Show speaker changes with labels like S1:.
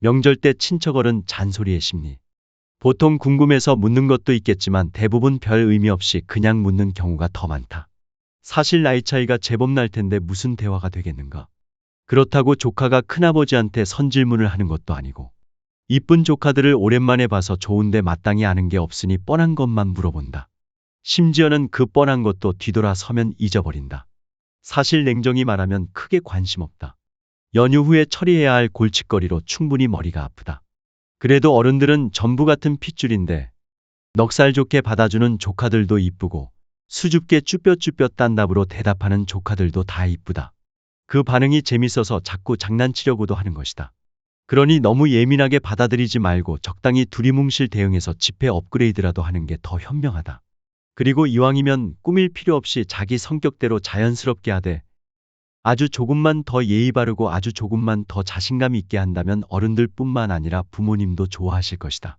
S1: 명절 때 친척 어른 잔소리의 심리. 보통 궁금해서 묻는 것도 있겠지만 대부분 별 의미 없이 그냥 묻는 경우가 더 많다. 사실 나이 차이가 제법 날 텐데 무슨 대화가 되겠는가? 그렇다고 조카가 큰아버지한테 선질문을 하는 것도 아니고 이쁜 조카들을 오랜만에 봐서 좋은데 마땅히 아는 게 없으니 뻔한 것만 물어본다. 심지어는 그 뻔한 것도 뒤돌아서면 잊어버린다. 사실 냉정히 말하면 크게 관심 없다. 연휴 후에 처리해야 할 골칫거리로 충분히 머리가 아프다. 그래도 어른들은 전부 같은 핏줄인데 넉살 좋게 받아주는 조카들도 이쁘고 수줍게 쭈뼛쭈뼛 딴 답으로 대답하는 조카들도 다 이쁘다. 그 반응이 재밌어서 자꾸 장난치려고도 하는 것이다. 그러니 너무 예민하게 받아들이지 말고 적당히 두리뭉실 대응해서 지폐 업그레이드라도 하는 게 더 현명하다. 그리고 이왕이면 꾸밀 필요 없이 자기 성격대로 자연스럽게 하되 아주 조금만 더 예의 바르고 아주 조금만 더 자신감 있게 한다면 어른들뿐만 아니라 부모님도 좋아하실 것이다.